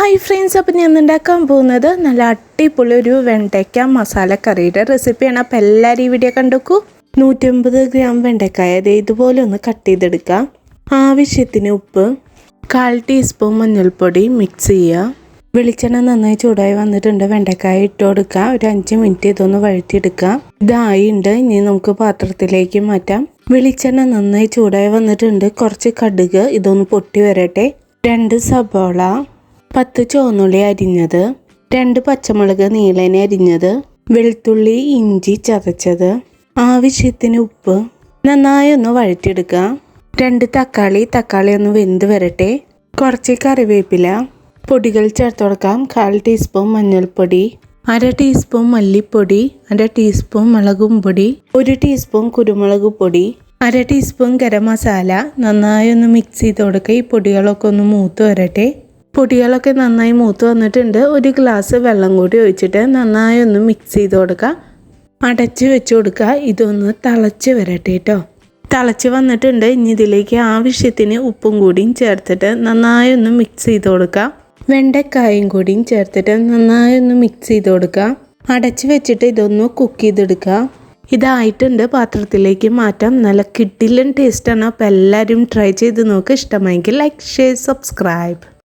Hi friends അപ്പം ഞാൻ ഉണ്ടാക്കാൻ പോകുന്നത് നല്ല അടിപൊളി ഒരു വെണ്ടയ്ക്ക മസാല കറിയുടെ റെസിപ്പിയാണ് അപ്പം എല്ലാവരും ഈ വീഡിയോ കണ്ടുക്കൂ. നൂറ്റമ്പത് ഗ്രാം വെണ്ടയ്ക്കായ അത് ഇതുപോലെ ഒന്ന് കട്ട് ചെയ്തെടുക്കാം. ആവശ്യത്തിന് ഉപ്പ് കാൽ ടീസ്പൂൺ മഞ്ഞൾപ്പൊടി മിക്സ് ചെയ്യുക. വെളിച്ചെണ്ണ നന്നായി ചൂടായി വന്നിട്ടുണ്ട്. വെണ്ടയ്ക്കായ ഇട്ട് കൊടുക്കുക ഒരു അഞ്ച് മിനിറ്റ് ഇതൊന്ന് വഴറ്റിയെടുക്കുക ഇതായിണ്ട് ഇനി നമുക്ക് പാത്രത്തിലേക്ക് മാറ്റാം. വെളിച്ചെണ്ണ നന്നായി ചൂടായി വന്നിട്ടുണ്ട്. കുറച്ച് കടുക് ഇതൊന്ന് പൊട്ടി വരട്ടെ. രണ്ട് സബോള പത്ത് ചുവന്നുള്ളി അരിഞ്ഞത് രണ്ട് പച്ചമുളക് നീളനെ അരിഞ്ഞത് വെളുത്തുള്ളി ഇഞ്ചി ചതച്ചത്. ആവശ്യത്തിന് ഉപ്പ് നന്നായി ഒന്ന് വഴറ്റിയെടുക്കുക രണ്ട് തക്കാളി തക്കാളി ഒന്ന് വെന്ത് വരട്ടെ. കുറച്ച് കറിവേപ്പില പൊടികൾ ചേർത്ത് കൊടുക്കാം. കാൽ ടീസ്പൂൺ മഞ്ഞൾപ്പൊടി അര ടീസ്പൂൺ മല്ലിപ്പൊടി അര ടീസ്പൂൺ മുളകും പൊടി ഒരു ടീസ്പൂൺ കുരുമുളക് പൊടി അര ടീസ്പൂൺ ഗരം മസാല. നന്നായി ഒന്ന് മിക്സ് ചെയ്ത് കൊടുക്കുക ഈ പൊടികളൊക്കെ ഒന്ന് മൂത്ത് വരട്ടെ. പൊടികളൊക്കെ നന്നായി മൂത്ത് വന്നിട്ടുണ്ട്. ഒരു ഗ്ലാസ് വെള്ളം കൂടി ഒഴിച്ചിട്ട് നന്നായി ഒന്ന് മിക്സ് ചെയ്ത് കൊടുക്കുക അടച്ച് വെച്ച് കൊടുക്കുക ഇതൊന്ന് തിളച്ച് വരട്ടെ കേട്ടോ തിളച്ച് വന്നിട്ടുണ്ട്. ഇനി ഇതിലേക്ക് ആവശ്യത്തിന് ഉപ്പും കൂടിയും ചേർത്തിട്ട് നന്നായി ഒന്ന് മിക്സ് ചെയ്ത് കൊടുക്കുക വെണ്ടക്കായും കൂടിയും ചേർത്തിട്ട് നന്നായി ഒന്ന് മിക്സ് ചെയ്ത് കൊടുക്കുക അടച്ച് വെച്ചിട്ട് ഇതൊന്ന് കുക്ക് ചെയ്തെടുക്കുക ഇതായിട്ടുണ്ട്. പാത്രത്തിലേക്ക് മാറ്റാം. നല്ല കിട്ടിലും ടേസ്റ്റാണ് അപ്പോൾ എല്ലാവരും ട്രൈ ചെയ്ത് നോക്കുക ഇഷ്ടമായെങ്കിൽ ലൈക്ക് ഷെയർ സബ്സ്ക്രൈബ്